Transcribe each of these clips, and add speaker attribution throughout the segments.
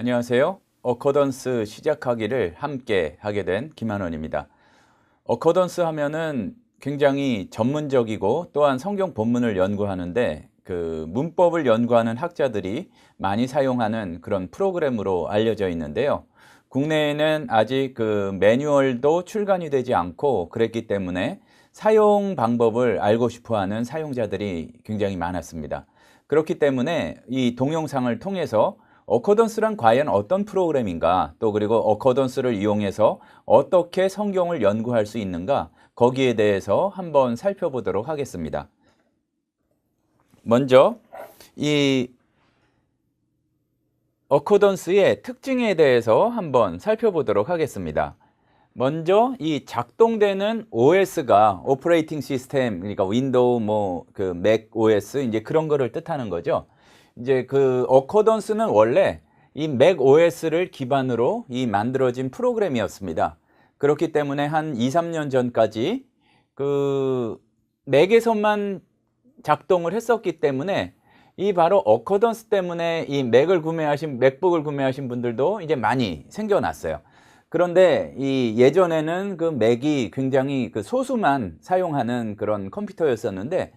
Speaker 1: 안녕하세요. 어커던스 시작하기를 함께 하게 된 김한원입니다. 어커던스 하면은 굉장히 전문적이고 또한 성경 본문을 연구하는데 그 문법을 연구하는 학자들이 많이 사용하는 그런 프로그램으로 알려져 있는데요. 국내에는 아직 그 매뉴얼도 출간이 되지 않고 그랬기 때문에 사용 방법을 알고 싶어 하는 사용자들이 굉장히 많았습니다. 그렇기 때문에 이 동영상을 통해서 어커던스란 과연 어떤 프로그램인가 또 그리고 어커던스를 이용해서 어떻게 성경을 연구할 수 있는가 거기에 대해서 한번 살펴보도록 하겠습니다. 먼저 이 어코던스의 특징에 대해서 한번 살펴보도록 하겠습니다. 먼저 이 작동되는 OS가 오퍼레이팅 시스템 그러니까 윈도우 뭐 그 맥 OS 이제 그런 거를 뜻하는 거죠. 이제 그 어코던스는 원래 이 맥 OS를 기반으로 이 만들어진 프로그램이었습니다. 그렇기 때문에 한 2, 3년 전까지 그 맥에서만 작동을 했었기 때문에 이 바로 어커던스 때문에 이 맥을 구매하신 맥북을 구매하신 분들도 이제 많이 생겨났어요. 그런데 이 예전에는 그 맥이 굉장히 그 소수만 사용하는 그런 컴퓨터였었는데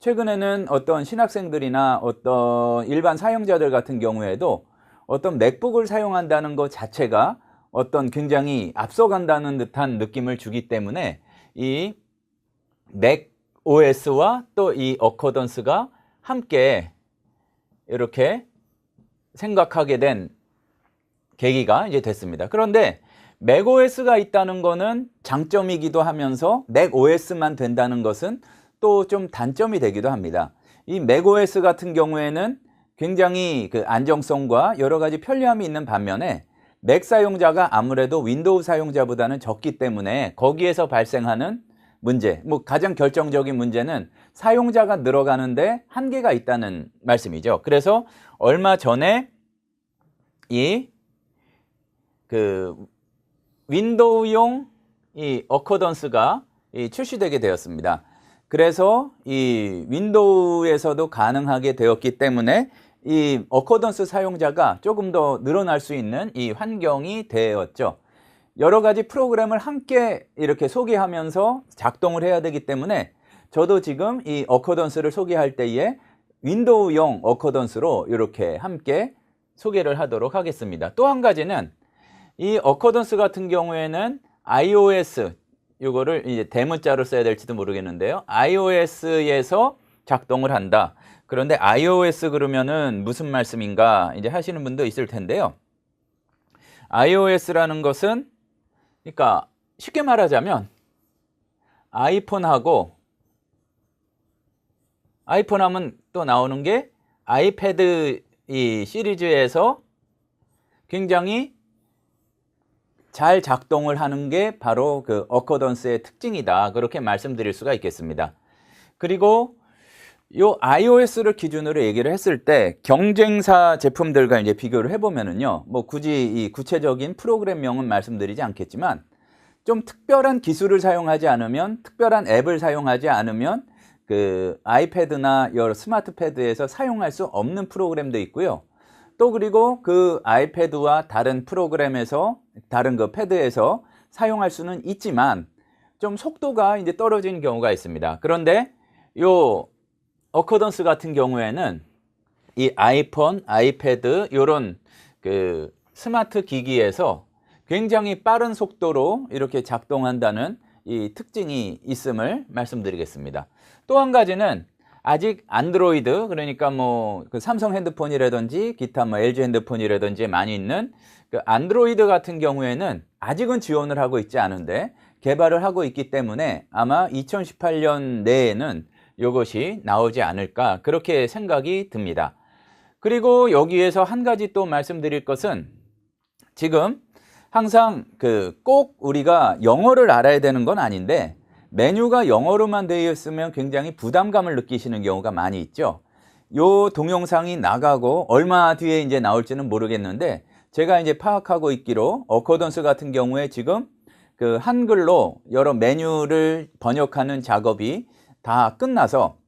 Speaker 1: 최근에는 어떤 신학생들이나 어떤 일반 사용자들 같은 경우에도 어떤 맥북을 사용한다는 것 자체가 어떤 굉장히 앞서간다는 듯한 느낌을 주기 때문에 이 맥 OS와 또 이 어코던스가 함께 이렇게 생각하게 된 계기가 이제 됐습니다. 그런데 맥OS가 있다는 것은 장점이기도 하면서 맥OS만 된다는 것은 또 좀 단점이 되기도 합니다. 이 맥OS 같은 경우에는 굉장히 그 안정성과 여러 가지 편리함이 있는 반면에 맥 사용자가 아무래도 윈도우 사용자보다는 적기 때문에 거기에서 발생하는 문제, 뭐 가장 결정적인 문제는 사용자가 늘어가는데 한계가 있다는 말씀이죠. 그래서 얼마 전에 이 그 윈도우용 이 어커던스가 이 출시되게 되었습니다. 그래서 이 윈도우에서도 가능하게 되었기 때문에 이 어커던스 사용자가 조금 더 늘어날 수 있는 이 환경이 되었죠. 여러 가지 프로그램을 함께 이렇게 소개하면서 작동을 해야 되기 때문에 저도 지금 이 어커던스를 소개할 때에 윈도우용 어커던스로 이렇게 함께 소개를 하도록 하겠습니다. 또 한 가지는 이 어커던스 같은 경우에는 iOS 이거를 이제 대문자로 써야 될지도 모르겠는데요. iOS에서 작동을 한다. 그런데 iOS 그러면은 무슨 말씀인가 이제 하시는 분도 있을 텐데요. iOS라는 것은 그러니까 쉽게 말하자면 아이폰하고 아이폰 하면 또 나오는 게 아이패드 이 시리즈에서 굉장히 잘 작동을 하는 게 바로 그 어커던스의 특징이다. 그렇게 말씀드릴 수가 있겠습니다. 그리고 요 iOS를 기준으로 얘기를 했을 때 경쟁사 제품들과 이제 비교를 해보면은요, 뭐 굳이 이 구체적인 프로그램명은 말씀드리지 않겠지만 좀 특별한 기술을 사용하지 않으면, 특별한 앱을 사용하지 않으면 그 아이패드나 여러 스마트 패드에서 사용할 수 없는 프로그램도 있고요. 또 그리고 그 아이패드와 다른 프로그램에서 다른 그 패드에서 사용할 수는 있지만 좀 속도가 이제 떨어지는 경우가 있습니다. 그런데 요 어커던스 같은 경우에는 이 아이폰, 아이패드 요런 그 스마트 기기에서 굉장히 빠른 속도로 이렇게 작동한다는 이 특징이 있음을 말씀드리겠습니다. 또 한 가지는 아직 안드로이드 그러니까 뭐 그 삼성 핸드폰이라든지 기타 뭐 LG 핸드폰이라든지 많이 있는 그 안드로이드 같은 경우에는 아직은 지원을 하고 있지 않은데 개발을 하고 있기 때문에 아마 2018년 내에는 이것이 나오지 않을까 그렇게 생각이 듭니다. 그리고 여기에서 한 가지 또 말씀드릴 것은 지금 항상 그 꼭 우리가 영어를 알아야 되는 건 아닌데 메뉴가 영어로만 되어 있으면 굉장히 부담감을 느끼시는 경우가 많이 있죠. 요 동영상이 나가고 얼마 뒤에 이제 나올지는 모르겠는데 제가 이제 파악하고 있기로 어코던스 같은 경우에 지금 그 한글로 여러 메뉴를 번역하는 작업이 다 끝나서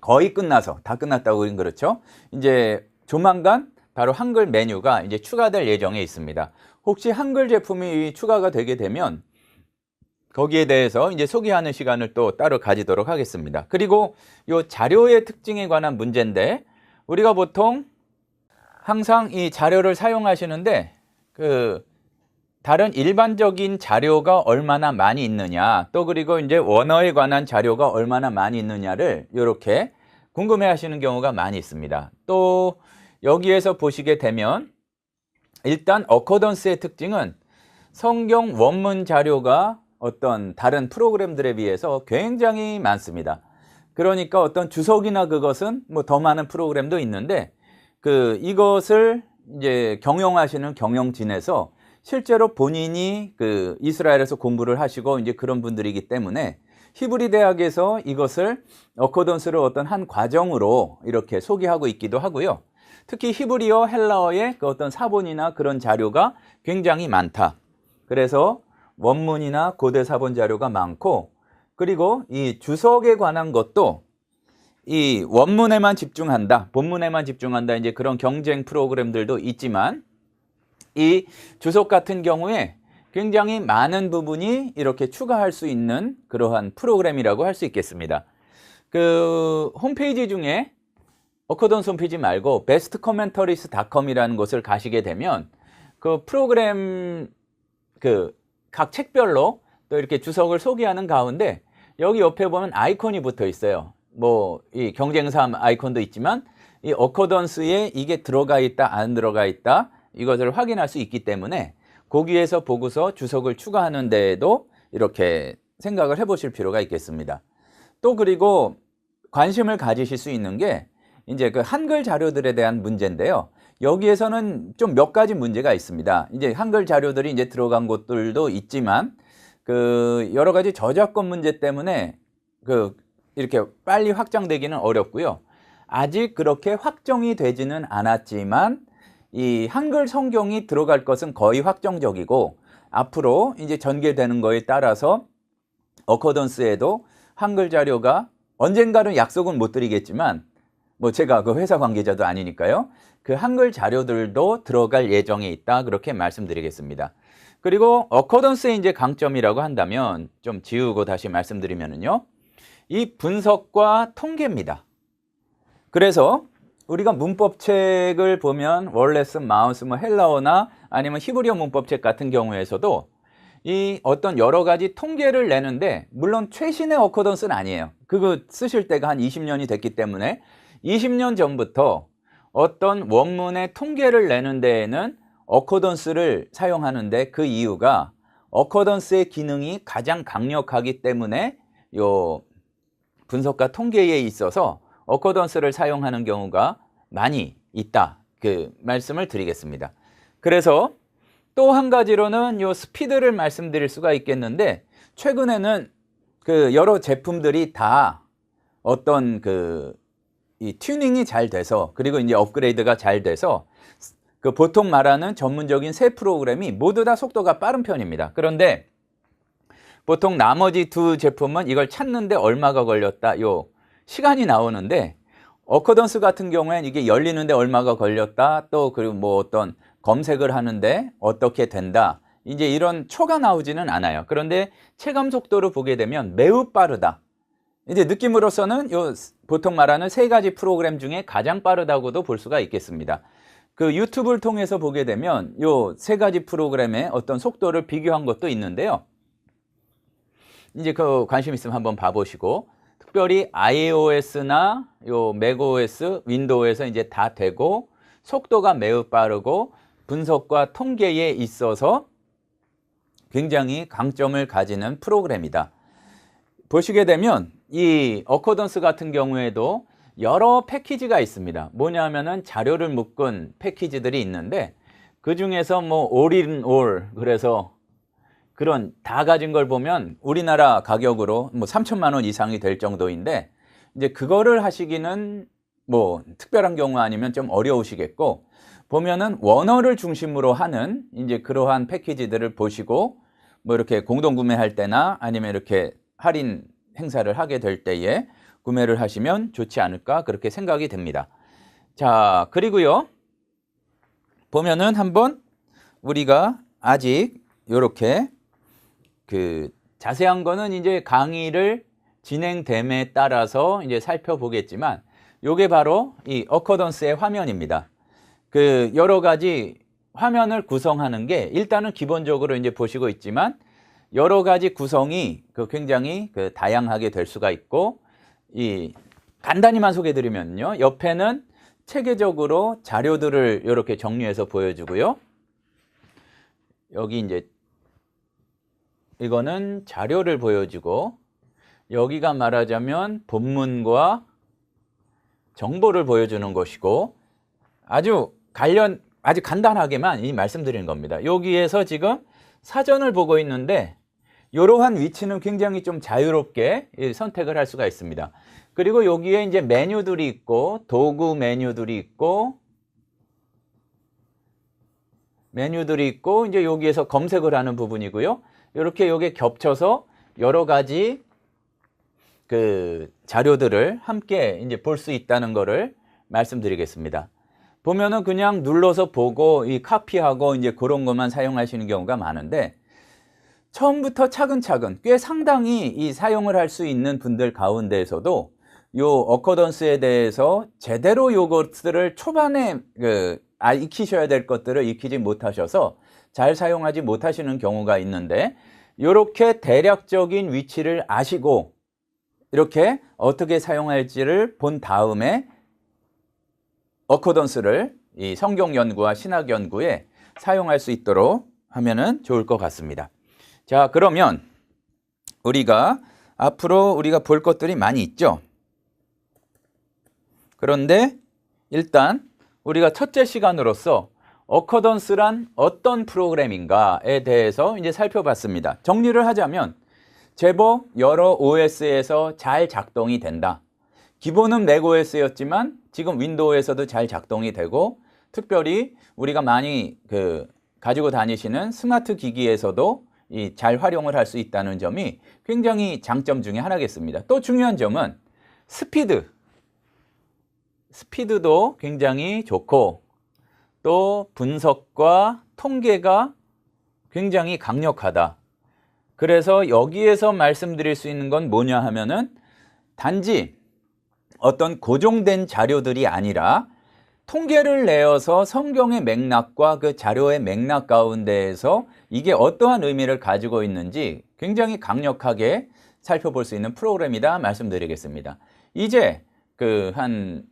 Speaker 1: 거의 끝나서 다 끝났다고 그러죠. 이제 조만간 바로 한글 메뉴가 이제 추가될 예정에 있습니다. 혹시 한글 제품이 추가가 되게 되면 거기에 대해서 이제 소개하는 시간을 또 따로 가지도록 하겠습니다. 그리고 이 자료의 특징에 관한 문제인데 우리가 보통 항상 이 자료를 사용하시는데 그 다른 일반적인 자료가 얼마나 많이 있느냐 또 그리고 이제 원어에 관한 자료가 얼마나 많이 있느냐를 이렇게 궁금해 하시는 경우가 많이 있습니다. 또 여기에서 보시게 되면 일단 어코던스의 특징은 성경 원문 자료가 어떤 다른 프로그램들에 비해서 굉장히 많습니다. 그러니까 어떤 주석이나 그것은 뭐 더 많은 프로그램도 있는데 그 이것을 이제 경영하시는 경영진에서 실제로 본인이 그 이스라엘에서 공부를 하시고 이제 그런 분들이기 때문에 히브리 대학에서 이것을 어코던스를 어떤 한 과정으로 이렇게 소개하고 있기도 하고요. 특히 히브리어, 헬라어의 그 어떤 사본이나 그런 자료가 굉장히 많다. 그래서 원문이나 고대 사본 자료가 많고 그리고 이 주석에 관한 것도 이 원문에만 집중한다, 본문에만 집중한다 이제 그런 경쟁 프로그램들도 있지만 이 주석 같은 경우에 굉장히 많은 부분이 이렇게 추가할 수 있는 그러한 프로그램이라고 할 수 있겠습니다. 그 홈페이지 중에 어커던스 홈페이지 말고 bestcommentariescom이라는 곳을 가시게 되면 그 프로그램 그 각 책별로 또 이렇게 주석을 소개하는 가운데 여기 옆에 보면 아이콘이 붙어 있어요. 뭐 이 경쟁사 아이콘도 있지만 이 어커던스에 이게 들어가 있다 안 들어가 있다 이것을 확인할 수 있기 때문에 거기에서 보고서 주석을 추가하는 데에도 이렇게 생각을 해보실 필요가 있겠습니다. 또 그리고 관심을 가지실 수 있는 게 이제 그 한글 자료들에 대한 문제인데요. 여기에서는 좀 몇 가지 문제가 있습니다. 이제 한글 자료들이 이제 들어간 곳들도 있지만 그 여러 가지 저작권 문제 때문에 그 이렇게 빨리 확장되기는 어렵고요. 아직 그렇게 확정이 되지는 않았지만 이 한글 성경이 들어갈 것은 거의 확정적이고 앞으로 이제 전개되는 거에 따라서 어커던스에도 한글 자료가 언젠가는 약속은 못 드리겠지만 뭐 제가 그 회사 관계자도 아니니까요. 그 한글 자료들도 들어갈 예정에 있다 그렇게 말씀드리겠습니다. 그리고 어커던스의 이제 강점이라고 한다면 좀 지우고 다시 말씀드리면은요. 이 분석과 통계입니다. 그래서 우리가 문법책을 보면 월레스, 마우스, 뭐 헬라어나 아니면 히브리어 문법책 같은 경우에서도 이 어떤 여러 가지 통계를 내는데 물론 최신의 어커던스는 아니에요. 그거 쓰실 때가 한 20년이 됐기 때문에 20년 전부터 어떤 원문의 통계를 내는 데에는 어커던스를 사용하는데 그 이유가 어커던스의 기능이 가장 강력하기 때문에 요 분석과 통계에 있어서 어커던스를 사용하는 경우가 많이 있다. 그 말씀을 드리겠습니다. 그래서 또 한 가지로는 요 스피드를 말씀드릴 수가 있겠는데 최근에는 그 여러 제품들이 다 어떤 그 이 튜닝이 잘 돼서 그리고 이제 업그레이드가 잘 돼서 그 보통 말하는 전문적인 새 프로그램이 모두 다 속도가 빠른 편입니다. 그런데 보통 나머지 두 제품은 이걸 찾는데 얼마가 걸렸다. 요 시간이 나오는데 어커던스 같은 경우에는 이게 열리는데 얼마가 걸렸다. 또 그리고 뭐 어떤 검색을 하는데 어떻게 된다. 이제 이런 초가 나오지는 않아요. 그런데 체감 속도로 보게 되면 매우 빠르다. 이제 느낌으로서는 요 보통 말하는 세 가지 프로그램 중에 가장 빠르다고도 볼 수가 있겠습니다. 그 유튜브를 통해서 보게 되면 요 세 가지 프로그램의 어떤 속도를 비교한 것도 있는데요. 이제 그 관심 있으면 한번 봐보시고 특별히 iOS나 요 macOS, 윈도우에서 이제 다 되고 속도가 매우 빠르고 분석과 통계에 있어서 굉장히 강점을 가지는 프로그램이다. 보시게 되면 이 어코던스 같은 경우에도 여러 패키지가 있습니다. 뭐냐면은 자료를 묶은 패키지들이 있는데 그 중에서 뭐 올인 올 그래서 그런 다 가진 걸 보면 우리나라 가격으로 뭐 3천만 원 이상이 될 정도인데 이제 그거를 하시기는 뭐 특별한 경우 아니면 좀 어려우시겠고 보면은 원어를 중심으로 하는 이제 그러한 패키지들을 보시고 뭐 이렇게 공동 구매할 때나 아니면 이렇게 할인 행사를 하게 될 때에 구매를 하시면 좋지 않을까 그렇게 생각이 됩니다. 자, 그리고요. 보면은 한번 우리가 아직 요렇게 그 자세한 거는 이제 강의를 진행됨에 따라서 이제 살펴보겠지만 요게 바로 이 어커던스의 화면입니다. 그 여러 가지 화면을 구성하는 게 일단은 기본적으로 이제 보시고 있지만 여러 가지 구성이 그 굉장히 그 다양하게 될 수가 있고 이 간단히만 소개해 드리면요. 옆에는 체계적으로 자료들을 이렇게 정리해서 보여주고요. 여기 이제 이거는 자료를 보여주고 여기가 말하자면 본문과 정보를 보여주는 것이고 아주 관련 아주 간단하게만 이 말씀드리는 겁니다. 여기에서 지금 사전을 보고 있는데 이러한 위치는 굉장히 좀 자유롭게 이 선택을 할 수가 있습니다. 그리고 여기에 이제 메뉴들이 있고 도구 메뉴들이 있고 메뉴들이 있고 이제 여기에서 검색을 하는 부분이고요. 이렇게 여기에 겹쳐서 여러 가지 그 자료들을 함께 이제 볼 수 있다는 거를 말씀드리겠습니다. 보면은 그냥 눌러서 보고 이 카피하고 이제 그런 것만 사용하시는 경우가 많은데 처음부터 차근차근 꽤 상당히 이 사용을 할 수 있는 분들 가운데에서도 요 어커던스에 대해서 제대로 요것들을 초반에 그 아, 익히셔야 될 것들을 익히지 못하셔서 잘 사용하지 못하시는 경우가 있는데 이렇게 대략적인 위치를 아시고 이렇게 어떻게 사용할지를 본 다음에 어코던스를 이 성경 연구와 신학 연구에 사용할 수 있도록 하면은 좋을 것 같습니다. 자, 그러면 우리가 앞으로 우리가 볼 것들이 많이 있죠. 그런데 일단 우리가 첫째 시간으로서 어커던스란 어떤 프로그램인가에 대해서 이제 살펴봤습니다. 정리를 하자면 제법 여러 OS에서 잘 작동이 된다. 기본은 맥OS였지만 지금 윈도우에서도 잘 작동이 되고 특별히 우리가 많이 그 가지고 다니시는 스마트 기기에서도 이 잘 활용을 할 수 있다는 점이 굉장히 장점 중에 하나겠습니다. 또 중요한 점은 스피드. 스피드도 굉장히 좋고 또 분석과 통계가 굉장히 강력하다. 그래서 여기에서 말씀드릴 수 있는 건 뭐냐 하면은 단지 어떤 고정된 자료들이 아니라 통계를 내어서 성경의 맥락과 그 자료의 맥락 가운데에서 이게 어떠한 의미를 가지고 있는지 굉장히 강력하게 살펴볼 수 있는 프로그램이다 말씀드리겠습니다. 이제 그 한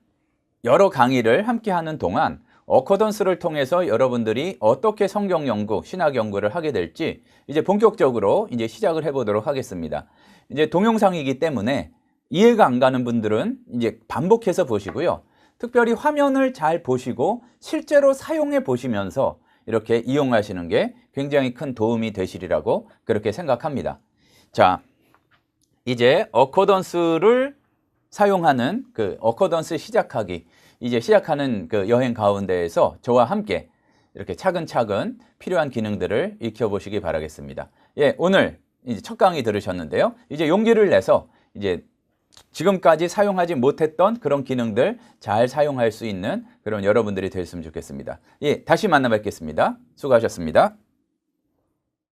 Speaker 1: 여러 강의를 함께 하는 동안 어커던스를 통해서 여러분들이 어떻게 성경 연구, 신학 연구를 하게 될지 이제 본격적으로 이제 시작을 해보도록 하겠습니다. 이제 동영상이기 때문에 이해가 안 가는 분들은 이제 반복해서 보시고요. 특별히 화면을 잘 보시고 실제로 사용해 보시면서 이렇게 이용하시는 게 굉장히 큰 도움이 되시리라고 그렇게 생각합니다. 자, 이제 어커던스를 사용하는 그 어커던스 시작하기 이제 시작하는 그 여행 가운데에서 저와 함께 이렇게 차근차근 필요한 기능들을 익혀보시기 바라겠습니다. 예, 오늘 이제 첫 강의 들으셨는데요. 이제 용기를 내서 이제 지금까지 사용하지 못했던 그런 기능들 잘 사용할 수 있는 그런 여러분들이 됐으면 좋겠습니다. 예, 다시 만나 뵙겠습니다. 수고하셨습니다.